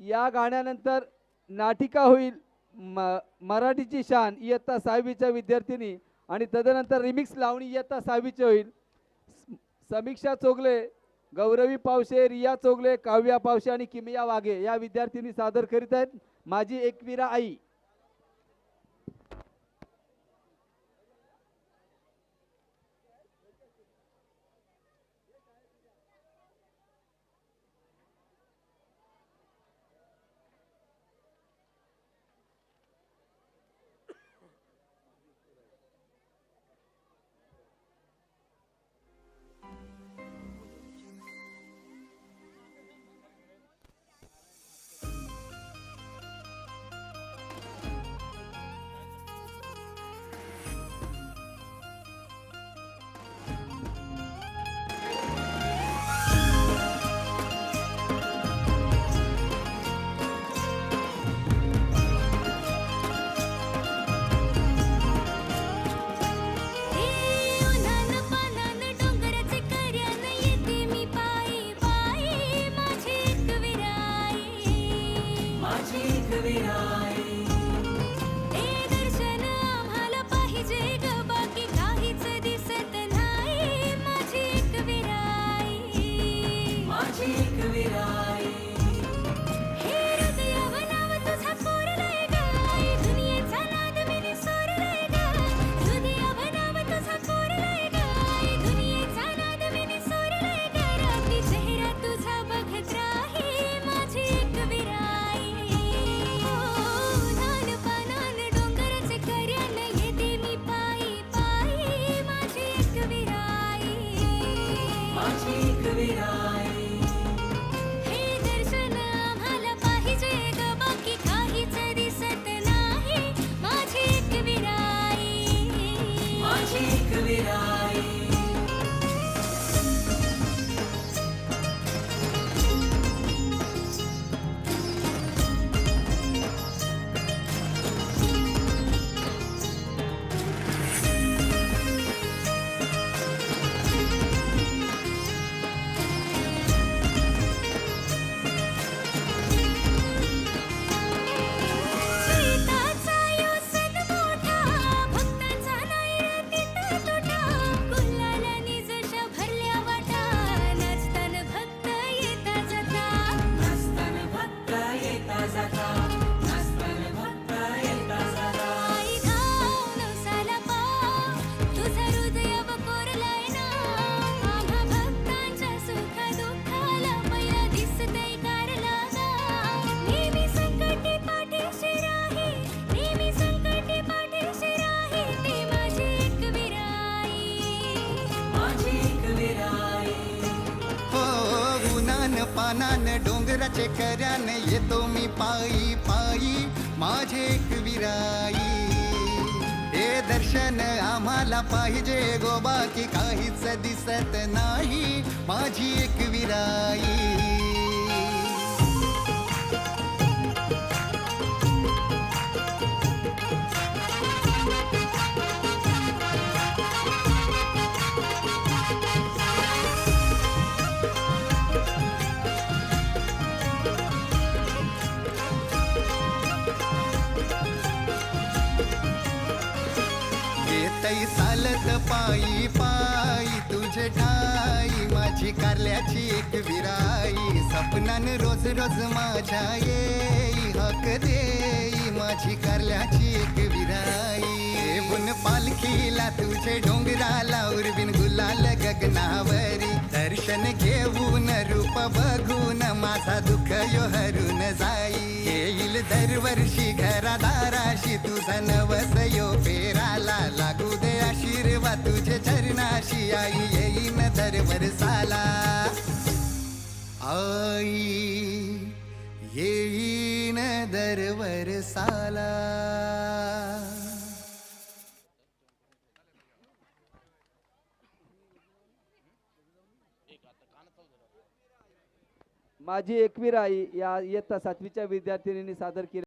या गाण्यानंतर नाटिका होईल म मराठीची शान इयत्ता सहावीच्या विद्यार्थिनी आणि तदनंतर रिमिक्स लावणी इयत्ता सहावीची होईल. समीक्षा चोगले गौरवी पावशे रिया चोगले काव्या पावशे आणि किमया वाघे या विद्यार्थिनी सादर करीत आहेत. माझी एकविरा आई. माझी एक उन्हान पानान डोंगराचे कर्यान येतो मी पायी पायी. माझे विराई. हे दर्शन आम्हाला पाहिजे गो बाकी काहीच दिसत नाही. माझी एक विराई. लई चालत पायी पायी तुझे ठाई माझी कारल्याची एक विराई. सपनान रोज रोज माझ्या येई हक देई माझी कारल्याची एक विराई. येऊन पालखीला तुझे डोंगराला उर्बिन गुलाल गगनावरी. दर्शन घेऊन रूप बघून माझा दुःख यो हरून जाई. येईल दरवर्षी घरादाराशी तुझा नवस यो फेरा चरणाशी आई येईन दरवर्षाला आई येईन साला. माझी एकवीर आई या इयत्ता सातवीच्या विद्यार्थिनींनी सादर केली.